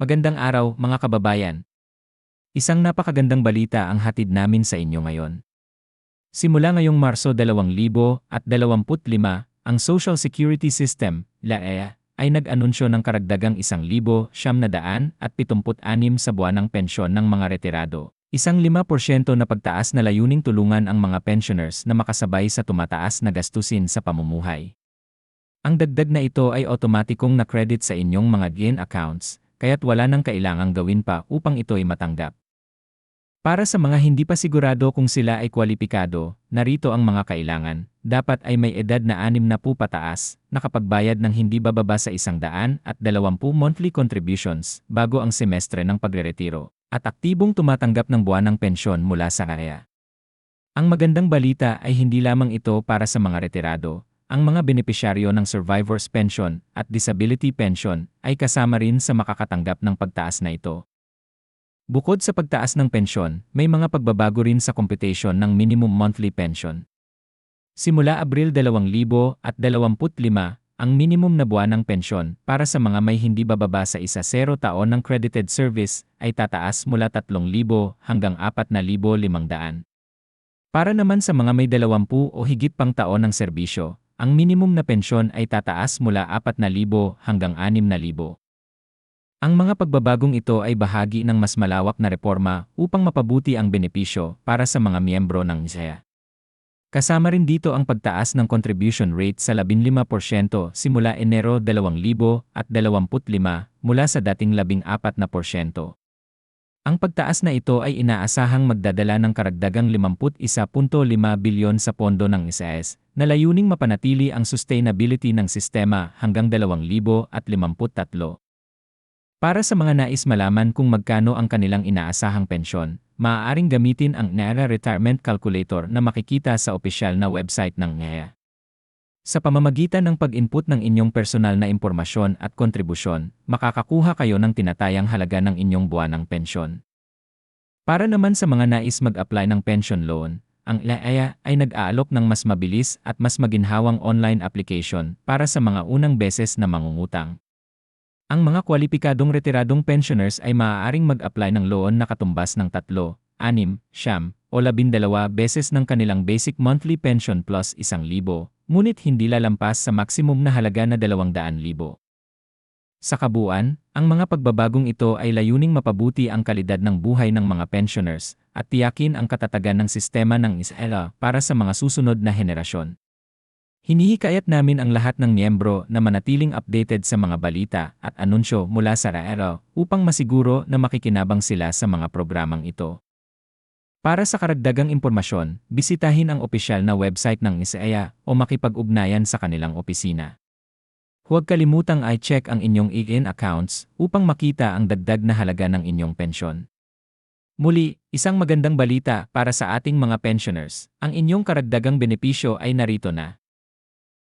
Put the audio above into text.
Magandang araw mga kababayan. Isang napakagandang balita ang hatid namin sa inyo ngayon. Simula ngayong Marso 2025, ang Social Security System, LAEA, ay nag-anunsyo ng karagdagang 1,000 siyam na daan at 76 sa buwanang pensyon ng mga retirado. Isang 5% na pagtaas na layuning tulungan ang mga pensioners na makasabay sa tumataas na gastusin sa pamumuhay. Ang dagdag na ito ay otomatikong na-credit sa inyong mga GAIN accounts, kaya't wala nang kailangang gawin pa upang ito ay matanggap. Para sa mga hindi pa sigurado kung sila ay kwalipikado, narito ang mga kailangan. Dapat ay may edad na 6 na po pataas, nakapagbayad ng hindi bababa sa 100 at 20 monthly contributions bago ang semestre ng pagreretiro, at aktibong tumatanggap ng buwanang pensyon mula sa kaya. Ang magandang balita ay hindi lamang ito para sa mga retirado, ang mga benepisyaryo ng survivor's pension at disability pension ay kasama rin sa makakatanggap ng pagtaas na ito. Bukod sa pagtaas ng pensyon, may mga pagbabago rin sa computation ng minimum monthly pension. Simula Abril 2025, ang minimum na buwanang pensyon para sa mga may hindi bababa sa isa zero taon ng credited service ay tataas mula 3,000 hanggang 4,500. Para naman sa mga may 20 o higit pang taon ng serbisyo, ang minimum na pensyon ay tataas mula 4,000 hanggang 6,000. Ang mga pagbabagong ito ay bahagi ng mas malawak na reforma upang mapabuti ang benepisyo para sa mga miyembro ng ISEA. Kasama rin dito ang pagtaas ng contribution rate sa 15% simula Enero 2025 mula sa dating 14%. Ang pagtaas na ito ay inaasahang magdadala ng karagdagang 51.5 bilyon sa pondo ng ISAS, na layuning mapanatili ang sustainability ng sistema hanggang 2053. Para sa mga nais malaman kung magkano ang kanilang inaasahang pensyon, maaaring gamitin ang NERA Retirement Calculator na makikita sa opisyal na website ng NEA. Sa pamamagitan ng pag-input ng inyong personal na impormasyon at kontribusyon, makakakuha kayo ng tinatayang halaga ng inyong buwanang pensyon. Para naman sa mga nais mag-apply ng pension loan, ang LAEA ay nag-aalok ng mas mabilis at mas maginhawang online application para sa mga unang beses na mangungutang. Ang mga kwalipikadong retiradong pensioners ay maaaring mag-apply ng loan na katumbas ng tatlo, anim, siyam, o labindalawa beses ng kanilang basic monthly pension plus isang libo, ngunit hindi lalampas sa maksimum na halaga na 200,000. Sa kabuuan, ang mga pagbabagong ito ay layuning mapabuti ang kalidad ng buhay ng mga pensioners at tiyakin ang katatagan ng sistema ng ISELA para sa mga susunod na henerasyon. Hinihikayat namin ang lahat ng miyembro na manatiling updated sa mga balita at anunsyo mula sa RAERO upang masiguro na makikinabang sila sa mga programang ito. Para sa karagdagang impormasyon, bisitahin ang opisyal na website ng ISEA o makipag-ugnayan sa kanilang opisina. Huwag kalimutang i-check ang inyong IGN accounts upang makita ang dagdag na halaga ng inyong pensyon. Muli, isang magandang balita para sa ating mga pensioners. Ang inyong karagdagang benepisyo ay narito na.